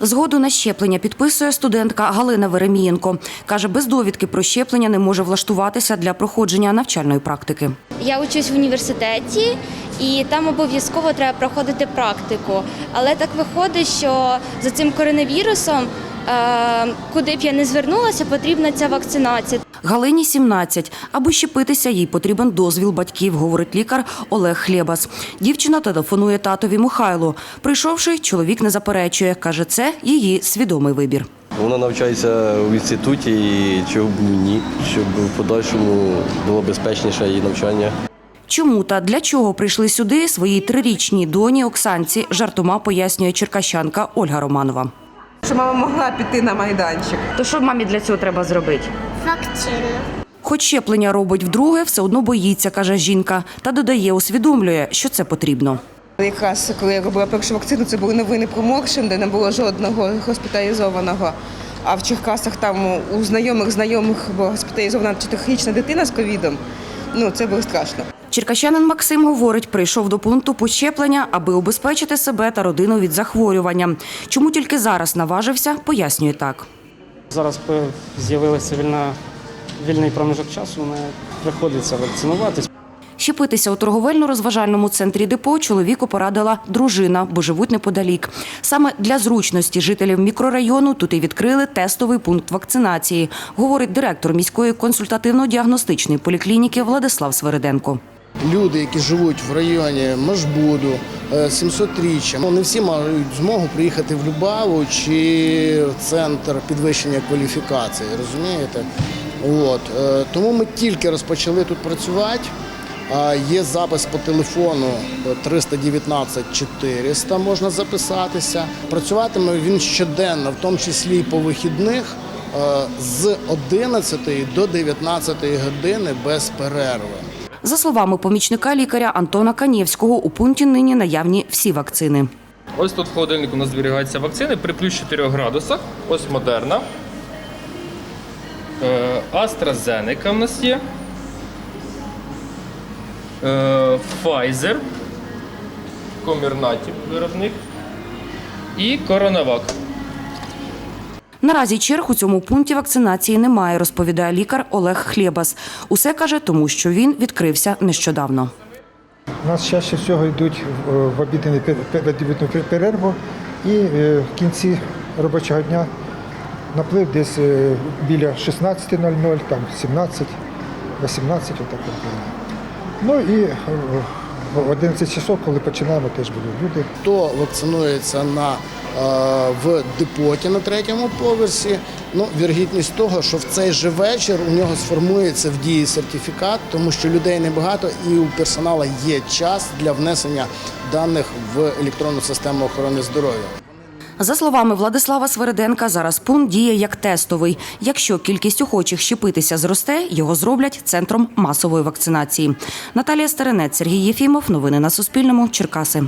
Згоду на щеплення підписує студентка Галина Веремієнко. Каже, без довідки про щеплення не може влаштуватися для проходження навчальної практики. Я учусь в університеті, і там обов'язково треба проходити практику. Але так виходить, що за цим коронавірусом, куди б я не звернулася, потрібна ця вакцинація. Галині 17. Аби щепитися, їй потрібен дозвіл батьків, говорить лікар Олег Хлєбас. Дівчина телефонує татові Михайлу. Прийшовши, чоловік не заперечує. Каже, це її свідомий вибір. Вона навчається в інституті і чого б ні, щоб в подальшому було безпечніше її навчання. Чому та для чого прийшли сюди своїй трирічній доні Оксанці, жартома пояснює черкащанка Ольга Романова. Щоб мама могла піти на майданчик. То що мамі для цього треба зробити? Вакцину. Хоч щеплення робить вдруге, все одно боїться, каже жінка, та додає, усвідомлює, що це потрібно. Якраз коли я робила першу вакцину, це були новини про Моршин, де не було жодного госпіталізованого. А в Черкасах там у знайомих знайомих була госпіталізована чотирирічна дитина з ковідом. Ну це було страшно. Черкащанин Максим говорить, прийшов до пункту пощеплення, аби убезпечити себе та родину від захворювання. Чому тільки зараз наважився, пояснює так. Зараз з'явилася вільна, вільний проміжок часу, не приходиться вакцинуватись. Щепитися у торговельно-розважальному центрі депо чоловіку порадила дружина, бо живуть неподалік. Саме для зручності жителів мікрорайону тут і відкрили тестовий пункт вакцинації, говорить директор міської консультативно-діагностичної поліклініки Владислав Свериденко. Люди, які живуть в районі Машбуду, е, 700-річчя, ну, не всі мають змогу приїхати в Любаву чи в центр підвищення кваліфікації, розумієте? От. е, Тому ми тільки розпочали тут працювати. Є запис по телефону е, 319 400, можна записатися. Працюватиме він щоденно, в тому числі і по вихідних, е, з 11 до 19 години без перерви. За словами помічника лікаря Антона Канєвського, у пункті нині наявні всі вакцини. Ось тут в холодильнику у нас зберігаються вакцини при плюс 4 градусах. Ось Модерна. Е, AstraZeneca в нас є. Е, Pfizer. Комірнаті виробник. І Коронавак. Наразі черг у цьому пункті вакцинації немає, розповідає лікар Олег Хлєбас. Усе каже, тому що він відкрився нещодавно. У нас чаще всього йдуть в- обідню обідню перерву і е, в кінці робочого дня наплив десь е, біля 16.00, там 17, 18, отак. от. Ну і е, в 11 часов, коли починаємо, теж будуть люди. Хто вакцинується на, е, в депоті на третьому поверсі, ну, вірогідність того, що в цей же вечір у нього сформується в дії сертифікат, тому що людей небагато і у персоналу є час для внесення даних в електронну систему охорони здоров'я. За словами Владислава Свериденка, зараз пункт діє як тестовий. Якщо кількість охочих щепитися зросте, його зроблять центром масової вакцинації. Наталія Старинець, Сергій Єфімов. Новини на Суспільному. Черкаси.